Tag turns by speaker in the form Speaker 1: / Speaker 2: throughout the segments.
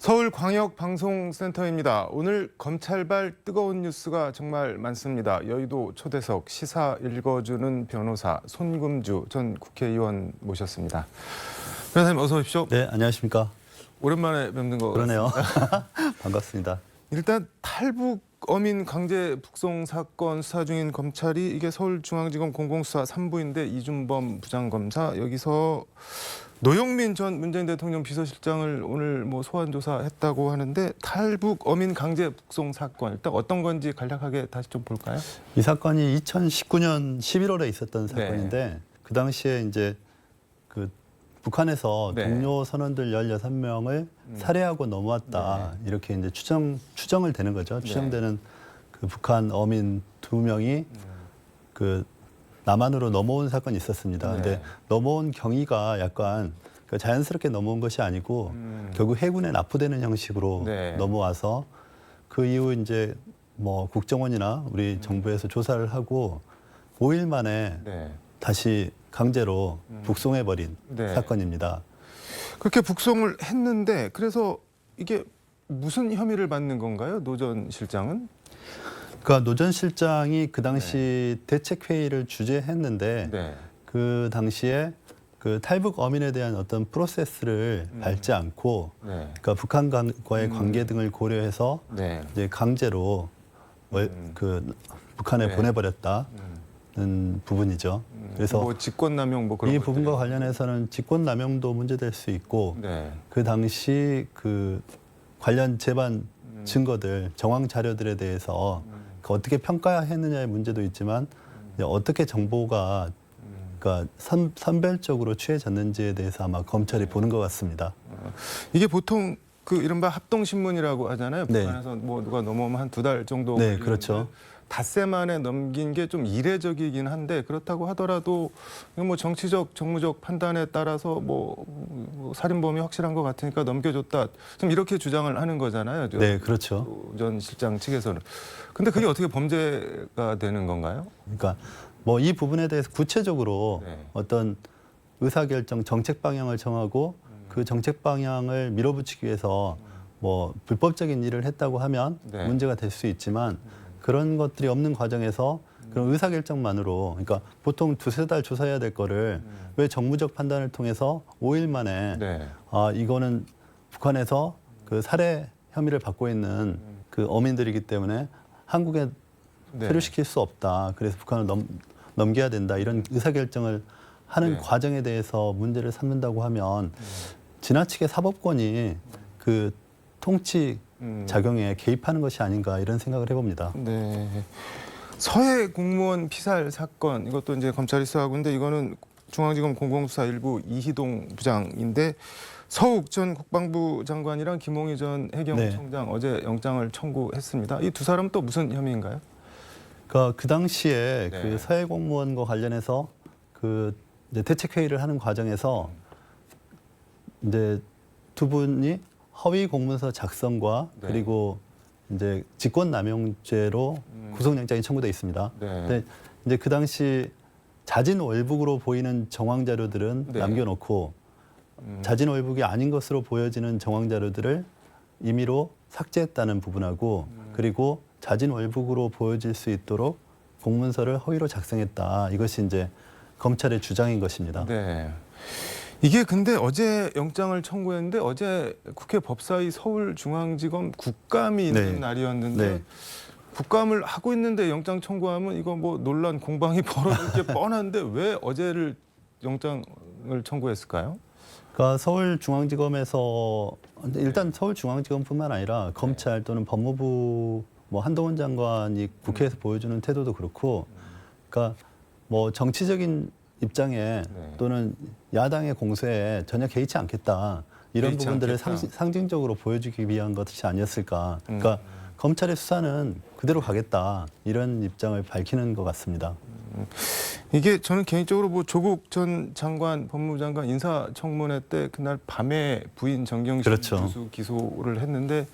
Speaker 1: 서울광역방송센터입니다. 오늘 검찰발 뜨거운 뉴스가 정말 많습니다. 여의도 초대석 시사 읽어주는 변호사 손금주 전 국회의원 모셨습니다. 변호사님 어서 오십시오.
Speaker 2: 네, 안녕하십니까.
Speaker 1: 오랜만에 뵙는 거
Speaker 2: 그러네요. 반갑습니다.
Speaker 1: 일단 탈북 어민 강제 북송 사건 수사 중인 검찰이 이게 서울중앙지검 공공수사 3부인데 이준범 부장검사 여기서 노영민 전 문재인 대통령 비서실장을 오늘 뭐 소환 조사했다고 하는데 탈북 어민 강제 북송 사건 일단 어떤 건지 간략하게 다시 좀 볼까요?
Speaker 2: 이 사건이 2019년 11월에 있었던
Speaker 1: 네.
Speaker 2: 사건인데 그 당시에 이제 그 북한에서
Speaker 1: 네.
Speaker 2: 동료 선원들 16명을 살해하고 넘어왔다. 이렇게 이제 추정 추정을 되는 거죠.
Speaker 1: 네.
Speaker 2: 추정되는 그 북한 어민 두 명이 그 남한으로 넘어온 사건이 있었습니다.
Speaker 1: 네.
Speaker 2: 근데 넘어온 경위가 약간 그 자연스럽게 넘어온 것이 아니고
Speaker 1: 음.
Speaker 2: 결국 해군에 납부되는 형식으로
Speaker 1: 네.
Speaker 2: 넘어와서 그 이후 이제 뭐 국정원이나 우리
Speaker 1: 음.
Speaker 2: 정부에서 조사를 하고 5일 만에
Speaker 1: 네.
Speaker 2: 다시 강제로 북송해 버린
Speaker 1: 네.
Speaker 2: 사건입니다.
Speaker 1: 그렇게 북송을 했는데 그래서 이게 무슨 혐의를 받는 건가요? 노 전 실장은?
Speaker 2: 그러니까 노 전 실장이 그 당시 대책 회의를 주재했는데
Speaker 1: 네.
Speaker 2: 그 당시에 그 탈북 어민에 대한 어떤 프로세스를
Speaker 1: 음.
Speaker 2: 밟지 않고
Speaker 1: 네.
Speaker 2: 그러니까 북한과의
Speaker 1: 음.
Speaker 2: 관계 등을 고려해서
Speaker 1: 네.
Speaker 2: 이제 강제로 월-
Speaker 1: 음.
Speaker 2: 그 북한에
Speaker 1: 네.
Speaker 2: 보내버렸다는
Speaker 1: 음.
Speaker 2: 부분이죠.
Speaker 1: 음,
Speaker 2: 그래서
Speaker 1: 뭐 직권남용 뭐 그런
Speaker 2: 이
Speaker 1: 것들이-
Speaker 2: 부분과 관련해서는 직권남용도 문제될 수 있고
Speaker 1: 네.
Speaker 2: 그 당시 그 관련 재반
Speaker 1: 음.
Speaker 2: 증거들 정황 자료들에 대해서 그 어떻게 평가했느냐의 문제도 있지만 어떻게 정보가
Speaker 1: 음.
Speaker 2: 그러니까 선, 선별적으로 취해졌는지에 대해서 아마 검찰이
Speaker 1: 네.
Speaker 2: 보는 것 같습니다.
Speaker 1: 이게 보통 그 이른바 합동신문이라고 하잖아요.
Speaker 2: 네.
Speaker 1: 북한에서 뭐 누가 넘어오면 한 두 달 정도
Speaker 2: 네,
Speaker 1: 걸리는데
Speaker 2: 그렇죠.
Speaker 1: 닷새 만에 넘긴 게 좀 이례적이긴 한데 그렇다고 하더라도 뭐 정치적 정무적 판단에 따라서 뭐, 뭐 살인범이 확실한 것 같으니까 넘겨줬다. 좀 이렇게 주장을 하는 거잖아요. 저-
Speaker 2: 네, 그렇죠.
Speaker 1: 전 실장 측에서는. 근데 그게 어떻게 범죄가 되는 건가요?
Speaker 2: 그러니까 뭐 이 부분에 대해서 구체적으로
Speaker 1: 네.
Speaker 2: 어떤 의사결정 정책 방향을 정하고
Speaker 1: 음.
Speaker 2: 그 정책 방향을 밀어붙이기 위해서 뭐 불법적인 일을 했다고 하면
Speaker 1: 네.
Speaker 2: 문제가 될 수 있지만 그런 것들이 없는 과정에서 그런 의사결정만으로 그러니까 보통 두세 달 조사해야 될 거를 왜 정무적 판단을 통해서 5일 만에
Speaker 1: 음. 네.
Speaker 2: 아 이거는 북한에서 그 살해 혐의를 받고 있는 그 어민들이기 때문에 한국에
Speaker 1: 네.
Speaker 2: 체류시킬 수 없다. 그래서 북한을 넘, 넘겨야 된다. 이런 의사결정을 하는
Speaker 1: 네.
Speaker 2: 과정에 대해서 문제를 삼는다고 하면 지나치게 사법권이 그 통치
Speaker 1: 음.
Speaker 2: 작용에 개입하는 것이 아닌가 이런 생각을 해봅니다.
Speaker 1: 네. 서해 공무원 피살 사건 이것도 이제 검찰이 수사하고 있는데 이거는 중앙지검 공공수사 일부 이희동 부장인데 서욱 전 국방부 장관이랑 김홍희 전 해경청장
Speaker 2: 네.
Speaker 1: 어제 영장을 청구했습니다. 이 두 사람 또 무슨 혐의인가요?
Speaker 2: 그러니까 그 당시에
Speaker 1: 네.
Speaker 2: 그 서해 공무원과 관련해서 그 대책 회의를 하는 과정에서 이제 두 분이 허위 공문서 작성과
Speaker 1: 네.
Speaker 2: 그리고 이제 직권남용죄로
Speaker 1: 음.
Speaker 2: 구속영장이 청구돼 있습니다.
Speaker 1: 네.
Speaker 2: 근데 이제 그 당시 자진 월북으로 보이는 정황 자료들은
Speaker 1: 네.
Speaker 2: 남겨놓고
Speaker 1: 음.
Speaker 2: 자진 월북이 아닌 것으로 보여지는 정황 자료들을 임의로 삭제했다는 부분하고
Speaker 1: 음.
Speaker 2: 그리고 자진 월북으로 보여질 수 있도록 공문서를 허위로 작성했다. 이것이 이제 검찰의 주장인 것입니다.
Speaker 1: 네. 이게 근데 어제 영장을 청구했는데 어제 국회 법사위 서울중앙지검 국감이 있는
Speaker 2: 네.
Speaker 1: 날이었는데
Speaker 2: 네.
Speaker 1: 국감을 하고 있는데 영장 청구하면 이거 뭐 논란 공방이 벌어질 게 뻔한데 왜 어제를 영장을 청구했을까요?
Speaker 2: 그러니까 서울중앙지검에서 일단 서울중앙지검뿐만 아니라 검찰 또는 법무부 뭐 한동훈 장관이 국회에서 보여주는 태도도 그렇고, 그러니까 뭐 정치적인 입장에
Speaker 1: 네.
Speaker 2: 또는 야당의 공세에 전혀 개의치 않겠다 이런
Speaker 1: 개의치
Speaker 2: 부분들을
Speaker 1: 않겠다.
Speaker 2: 상징적으로 보여주기 위한 것이 아니었을까.
Speaker 1: 음.
Speaker 2: 그러니까 검찰의 수사는 그대로 가겠다 이런 입장을 밝히는 것 같습니다.
Speaker 1: 이게 저는 개인적으로 뭐 조국 전 장관 법무부 장관 인사청문회 때 그날 밤에 부인 정경심
Speaker 2: 그렇죠.
Speaker 1: 교수 기소를 했는데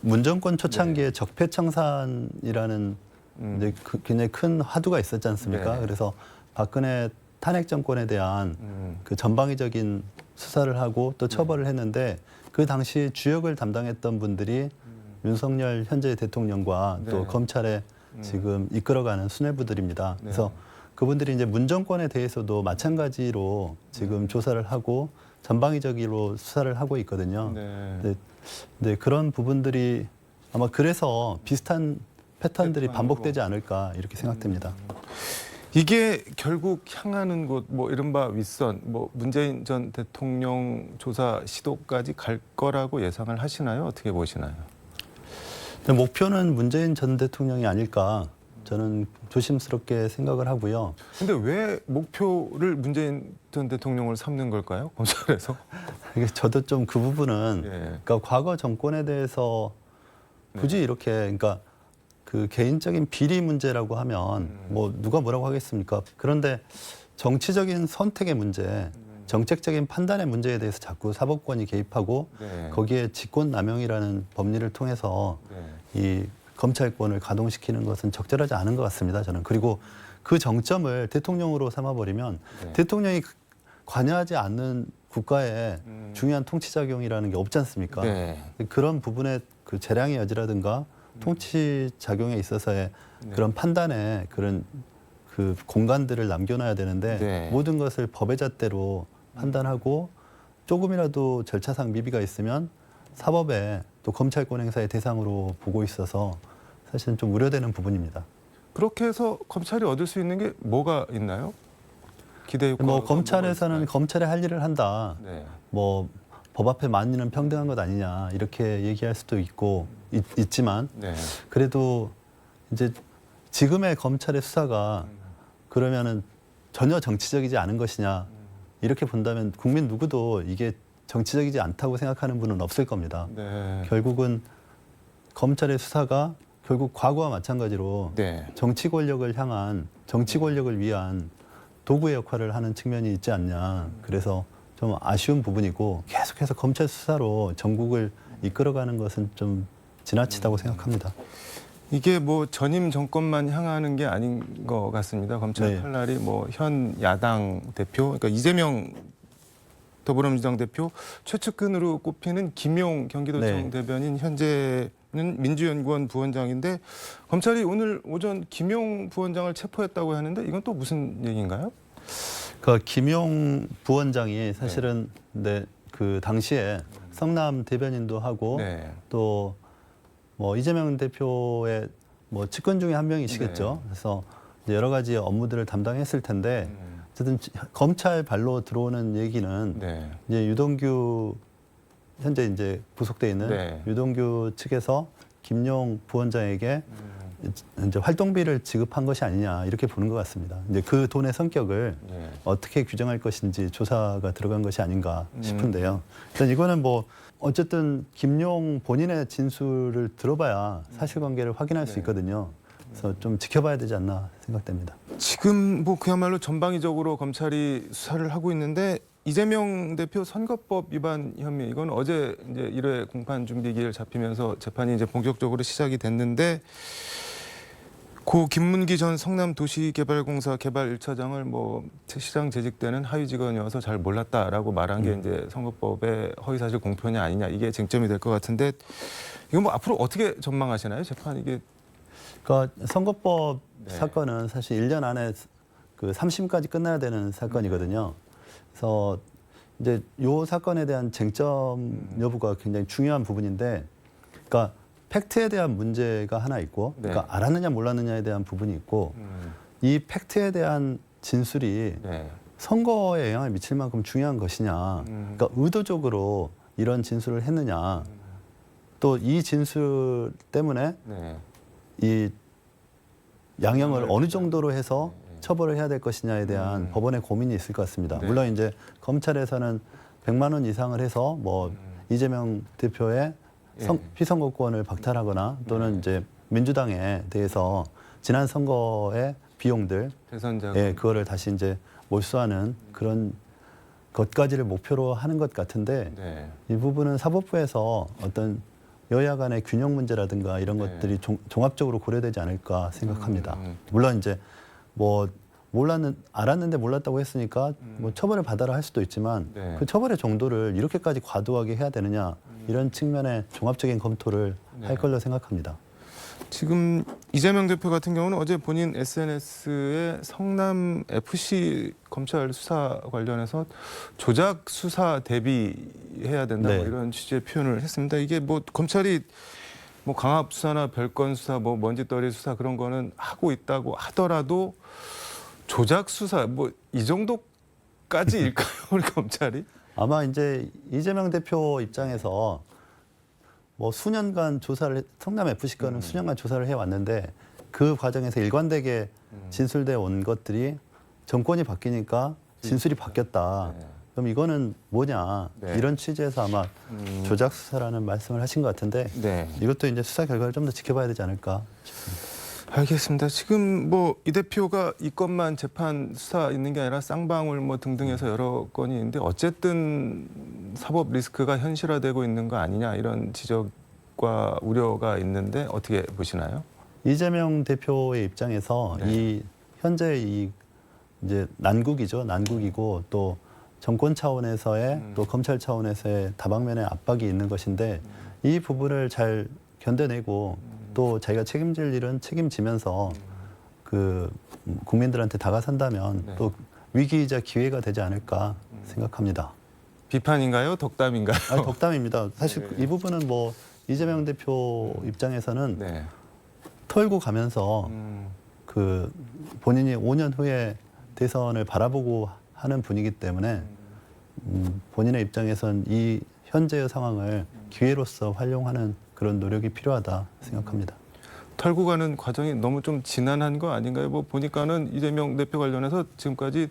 Speaker 2: 문정권 초창기에 적폐청산이라는
Speaker 1: 네. 음,
Speaker 2: 이제 그 굉장히 큰 화두가 있었지 않습니까?
Speaker 1: 네.
Speaker 2: 그래서 박근혜 탄핵 정권에 대한
Speaker 1: 음,
Speaker 2: 그 전방위적인 수사를 하고 또 처벌을 했는데 그그 당시 주역을 담당했던 분들이 윤석열 현재 대통령과 또
Speaker 1: 네.
Speaker 2: 검찰에
Speaker 1: 음.
Speaker 2: 지금 이끌어가는 수뇌부들입니다.
Speaker 1: 네.
Speaker 2: 그래서 그분들이 이제 문정권에 대해서도 마찬가지로 지금
Speaker 1: 음.
Speaker 2: 조사를 하고 전방위적으로 수사를 하고 있거든요.
Speaker 1: 네.
Speaker 2: 네, 네, 그런 부분들이 아마 그래서 비슷한 패턴들이. 반복되지 않을까 이렇게 생각됩니다.
Speaker 1: 이게 결국 향하는 곳, 뭐 이른바 윗선, 뭐 문재인 전 대통령 조사 시도까지 갈 거라고 예상을 하시나요? 어떻게 보시나요?
Speaker 2: 근데 목표는 문재인 전 대통령이 아닐까 저는 조심스럽게 생각을 하고요.
Speaker 1: 근데 왜 목표를 문재인 전 대통령을 삼는 걸까요? 검찰에서?
Speaker 2: 저도 좀 그 부분은
Speaker 1: 예.
Speaker 2: 그러니까 과거 정권에 대해서 굳이
Speaker 1: 네.
Speaker 2: 이렇게 그러니까 그 개인적인 비리 문제라고 하면
Speaker 1: 음.
Speaker 2: 뭐 누가 뭐라고 하겠습니까? 그런데 정치적인 선택의 문제,
Speaker 1: 음.
Speaker 2: 정책적인 판단의 문제에 대해서 자꾸 사법권이 개입하고
Speaker 1: 네.
Speaker 2: 거기에 직권 남용이라는 법리를 통해서
Speaker 1: 네.
Speaker 2: 이 검찰권을 가동시키는 것은 적절하지 않은 것 같습니다. 저는 그리고 그 정점을 대통령으로 삼아버리면
Speaker 1: 네.
Speaker 2: 대통령이 관여하지 않는 국가의
Speaker 1: 음.
Speaker 2: 중요한 통치작용이라는 게 없지 않습니까?
Speaker 1: 네.
Speaker 2: 그런 부분의 그 재량의 여지라든가 통치 작용에 있어서의
Speaker 1: 네.
Speaker 2: 그런 판단에 그런 그 공간들을 남겨놔야 되는데
Speaker 1: 네.
Speaker 2: 모든 것을 법의 잣대로 판단하고 조금이라도 절차상 미비가 있으면 사법에 또 검찰권 행사의 대상으로 보고 있어서 사실은 좀 우려되는 부분입니다.
Speaker 1: 그렇게 해서 검찰이 얻을 수 있는 게 뭐가 있나요? 기대 효과.
Speaker 2: 뭐 검찰에서는 검찰의 할 일을 한다.
Speaker 1: 네.
Speaker 2: 뭐 법 앞에 만인은 평등한 것 아니냐 이렇게 얘기할 수도 있고 있, 있 지만
Speaker 1: 네.
Speaker 2: 그래도 이제 지금의 검찰의 수사가 그러면은 전혀 정치적이지 않은 것이냐 이렇게 본다면 국민 누구도 이게 정치적이지 않다고 생각하는 분은 없을 겁니다.
Speaker 1: 네.
Speaker 2: 결국은 검찰의 수사가 결국 과거와 마찬가지로
Speaker 1: 네.
Speaker 2: 정치 권력을 향한 정치 권력을 위한 도구의 역할을 하는 측면이 있지 않냐. 그래서 좀 아쉬운 부분이고 계속해서 검찰 수사로 전국을 이끌어가는 것은 좀 지나치다고 생각합니다.
Speaker 1: 이게 뭐 전임 정권만 향하는 게 아닌 것 같습니다. 검찰
Speaker 2: 네.
Speaker 1: 칼날이 뭐 현 야당 대표, 그러니까 이재명 더불어민주당 대표 최측근으로 꼽히는 김용 경기도청
Speaker 2: 네.
Speaker 1: 대변인 현재는 민주연구원 부원장인데 검찰이 오늘 오전 김용 부원장을 체포했다고 하는데 이건 또 무슨 얘기인가요?
Speaker 2: 그 김용 부원장이 사실은 네, 그 당시에 성남 대변인도 하고
Speaker 1: 네.
Speaker 2: 또 뭐 이재명 대표의 뭐 측근 중에 한 명이시겠죠.
Speaker 1: 네.
Speaker 2: 그래서 이제 여러 가지 업무들을 담당했을 텐데
Speaker 1: 음,
Speaker 2: 어쨌든 지- 검찰 발로 들어오는 얘기는
Speaker 1: 네.
Speaker 2: 이제 유동규 현재 이제 구속돼 있는
Speaker 1: 네.
Speaker 2: 유동규 측에서 김용 부원장에게
Speaker 1: 음,
Speaker 2: 이제 활동비를 지급한 것이 아니냐 이렇게 보는 것 같습니다. 이제 그 돈의 성격을
Speaker 1: 네.
Speaker 2: 어떻게 규정할 것인지 조사가 들어간 것이 아닌가
Speaker 1: 음.
Speaker 2: 싶은데요. 일단 이거는 뭐 어쨌든 김용 본인의 진술을 들어봐야 사실관계를 확인할 수
Speaker 1: 네.
Speaker 2: 있거든요. 그래서 좀 지켜봐야 되지 않나 생각됩니다.
Speaker 1: 지금 뭐 그야말로 전방위적으로 검찰이 수사를 하고 있는데 이재명 대표 선거법 위반 혐의 이건 어제 이제 1회 공판 준비 기일 잡히면서 재판이 이제 본격적으로 시작이 됐는데 고 김문기 전 성남도시개발공사 개발 1차장을 뭐 시장 재직 때는 하위 직원이어서 잘 몰랐다라고 말한 게 이제 선거법의 허위사실 공표냐 아니냐 이게 쟁점이 될 것 같은데 이거 뭐 앞으로 어떻게 전망하시나요? 재판 이게
Speaker 2: 그러니까 선거법
Speaker 1: 네.
Speaker 2: 사건은 사실 1년 안에 그 3심까지 끝나야 되는 사건이거든요. 그래서 이제 요 사건에 대한 쟁점
Speaker 1: 음.
Speaker 2: 여부가 굉장히 중요한 부분인데 그러니까 팩트에 대한 문제가 하나 있고
Speaker 1: 네.
Speaker 2: 그러니까 알았느냐 몰랐느냐에 대한 부분이 있고
Speaker 1: 음,
Speaker 2: 이 팩트에 대한 진술이
Speaker 1: 네.
Speaker 2: 선거에 영향을 미칠 만큼 중요한 것이냐.
Speaker 1: 음.
Speaker 2: 그러니까 의도적으로 이런 진술을 했느냐. 또이 진술 때문에
Speaker 1: 네.
Speaker 2: 이 양형을
Speaker 1: 양형을
Speaker 2: 어느 정도로 해서
Speaker 1: 네, 네.
Speaker 2: 처벌을 해야 될 것이냐에 대한
Speaker 1: 음.
Speaker 2: 법원의 고민이 있을 것 같습니다.
Speaker 1: 네.
Speaker 2: 물론 이제 검찰에서는 100만 원 이상을 해서 뭐
Speaker 1: 음.
Speaker 2: 이재명 대표의 성-
Speaker 1: 예.
Speaker 2: 피선거권을 박탈하거나 또는
Speaker 1: 네.
Speaker 2: 이제 민주당에 대해서 지난 선거의 비용들
Speaker 1: 대선 자금.
Speaker 2: 예, 그거를 다시 이제 몰수하는 그런 것까지를 목표로 하는 것 같은데
Speaker 1: 네.
Speaker 2: 이 부분은 사법부에서 어떤 여야 간의 균형 문제라든가 이런
Speaker 1: 네.
Speaker 2: 것들이 종, 종합적으로 고려되지 않을까 생각합니다.
Speaker 1: 음, 음.
Speaker 2: 물론 이제 뭐 몰랐는 알았는데 몰랐다고 했으니까 뭐 처벌을 받아라 할 수도 있지만
Speaker 1: 네.
Speaker 2: 그 처벌의 정도를 이렇게까지 과도하게 해야 되느냐 이런 측면의 종합적인 검토를 할 걸로 생각합니다.
Speaker 1: 지금 이재명 대표 같은 경우는 어제 본인 SNS에 성남 FC 검찰 수사 관련해서 조작 수사 대비해야 된다 뭐
Speaker 2: 네.
Speaker 1: 이런 취지의 표현을 했습니다. 이게 뭐 검찰이 뭐 강압 수사나 별건 수사, 뭐 먼지떨이 수사 그런 거는 하고 있다고 하더라도 조작 수사 뭐 이 정도까지일까요, 우리 검찰이?
Speaker 2: 아마 이제 이재명 대표 입장에서 뭐 수년간 조사를 했- 성남 FC 건은 수년간 조사를 해 왔는데 그 과정에서 일관되게 진술돼 온 것들이 정권이 바뀌니까 진술이 바뀌었다.
Speaker 1: 네.
Speaker 2: 그럼 이거는 뭐냐
Speaker 1: 네.
Speaker 2: 이런 취지에서 아마
Speaker 1: 음.
Speaker 2: 조작 수사라는 말씀을 하신 것 같은데
Speaker 1: 네.
Speaker 2: 이것도 이제 수사 결과를 좀 더 지켜봐야 되지 않을까.
Speaker 1: 알겠습니다. 지금 뭐 이 대표가 이 건만 재판 수사 있는 게 아니라 쌍방울 뭐 등등해서 여러 건이 있는데 어쨌든 사법 리스크가 현실화되고 있는 거 아니냐 이런 지적과 우려가 있는데 어떻게 보시나요?
Speaker 2: 이재명 대표의 입장에서
Speaker 1: 네.
Speaker 2: 이 현재 이 이제 난국이죠. 난국이고 또 정권 차원에서의
Speaker 1: 음.
Speaker 2: 또 검찰 차원에서의 다방면의 압박이 있는 것인데 이 부분을 잘 견뎌내고
Speaker 1: 음.
Speaker 2: 또 자기가 책임질 일은 책임지면서 그 국민들한테 다가선다면
Speaker 1: 네.
Speaker 2: 또 위기이자 기회가 되지 않을까 생각합니다.
Speaker 1: 비판인가요? 덕담인가요?
Speaker 2: 아니, 덕담입니다. 사실
Speaker 1: 네.
Speaker 2: 이 부분은 뭐 이재명 대표 입장에서는
Speaker 1: 네.
Speaker 2: 털고 가면서
Speaker 1: 음,
Speaker 2: 그 본인이 5년 후에 대선을 바라보고 하는 분이기 때문에 음, 본인의 입장에선 이 현재의 상황을 기회로서 활용하는 그런 노력이 필요하다 생각합니다.
Speaker 1: 털고 가는 과정이 너무 좀 지난한 거 아닌가요? 뭐 보니까는 이재명 대표 관련해서 지금까지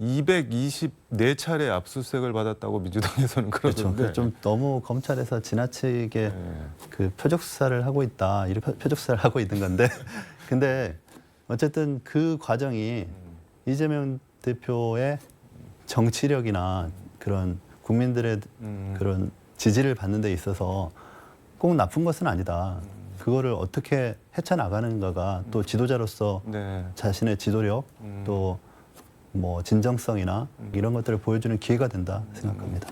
Speaker 1: 224차례 압수수색을 받았다고 민주당에서는
Speaker 2: 그렇죠.
Speaker 1: 그러던데.
Speaker 2: 좀 너무 검찰에서 지나치게
Speaker 1: 네.
Speaker 2: 그 표적 수사를 하고 있다. 표- 표적 수사를 하고 있는 건데, 근데 어쨌든 그 과정이 이재명 대표의 정치력이나 그런 국민들의
Speaker 1: 음.
Speaker 2: 그런 지지를 받는 데 있어서 꼭 나쁜 것은 아니다. 그거를 어떻게 헤쳐나가는가가 또 지도자로서
Speaker 1: 네.
Speaker 2: 자신의 지도력
Speaker 1: 음.
Speaker 2: 또뭐 진정성이나 이런 것들을 보여주는 기회가 된다 생각합니다.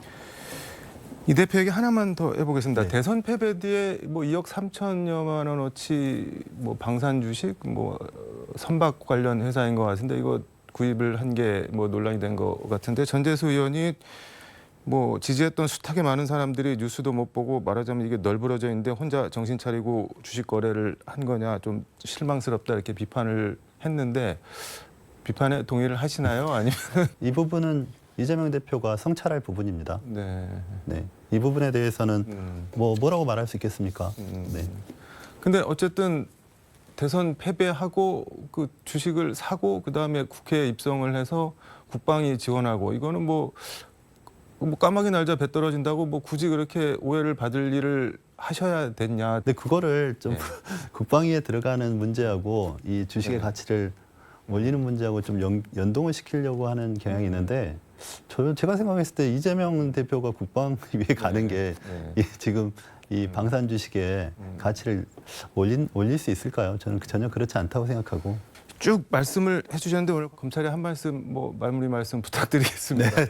Speaker 1: 이 대표에게 하나만 더 해보겠습니다.
Speaker 2: 네.
Speaker 1: 대선 패배 뒤에 뭐 2억 3천여만 원어치 뭐 방산 주식 뭐 어, 선박 관련 회사인 것 같은데 이거 구입을 한 게 뭐 논란이 된 것 같은데 전재수 의원이 뭐 지지했던 숱하게 많은 사람들이 뉴스도 못 보고 말하자면 이게 널브러져 있는데 혼자 정신 차리고 주식 거래를 한 거냐 좀 실망스럽다 이렇게 비판을 했는데 비판에 동의를 하시나요? 아니면
Speaker 2: 이 부분은 이재명 대표가 성찰할 부분입니다.
Speaker 1: 네.
Speaker 2: 네, 이 부분에 대해서는
Speaker 1: 음.
Speaker 2: 뭐 뭐라고 말할 수 있겠습니까?
Speaker 1: 음.
Speaker 2: 네.
Speaker 1: 근데 어쨌든 대선 패배하고 그 주식을 사고 그다음에 국회에 입성을 해서 국방이 지원하고 이거는 뭐, 뭐 까마귀 날자 배 떨어진다고 뭐 굳이 그렇게 오해를 받을 일을 하셔야 됐냐.
Speaker 2: 근데 그거를 좀
Speaker 1: 네.
Speaker 2: 국방위에 들어가는 문제하고 이 주식의
Speaker 1: 네.
Speaker 2: 가치를 올리는 문제하고 좀 연, 연동을 시키려고 하는 경향이 있는데 저 제가 생각했을 때 이재명 대표가 국방위에 가는 게
Speaker 1: 네.
Speaker 2: 이 지금 이 방산 주식의
Speaker 1: 음.
Speaker 2: 가치를 올린 올릴 수 있을까요? 저는 전혀 그렇지 않다고 생각하고.
Speaker 1: 쭉 말씀을 해주셨는데 오늘 검찰에 한 말씀 뭐 마무리 말씀 부탁드리겠습니다.
Speaker 2: 네,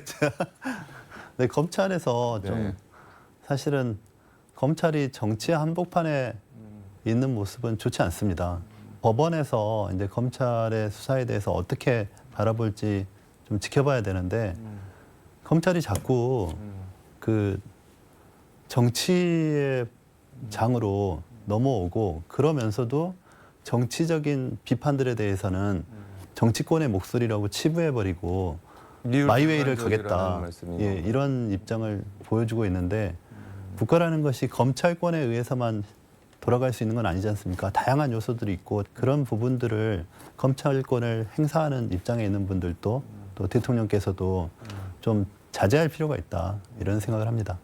Speaker 2: 검찰에서
Speaker 1: 네.
Speaker 2: 좀 사실은 검찰이 정치의 한복판에 있는 모습은 좋지 않습니다. 법원에서 이제 검찰의 수사에 대해서 어떻게 바라볼지 좀 지켜봐야 되는데
Speaker 1: 음,
Speaker 2: 검찰이 자꾸
Speaker 1: 음,
Speaker 2: 그 정치의 장으로 넘어오고 그러면서도 정치적인 비판들에 대해서는 정치권의 목소리라고 치부해버리고 마이웨이를 가겠다. 예, 이런 입장을 보여주고 있는데 국가라는 것이 검찰권에 의해서만 돌아갈 수 있는 건 아니지 않습니까? 다양한 요소들이 있고 그런 부분들을 검찰권을 행사하는 입장에 있는 분들도 또 대통령께서도 좀 자제할 필요가 있다 이런 생각을 합니다.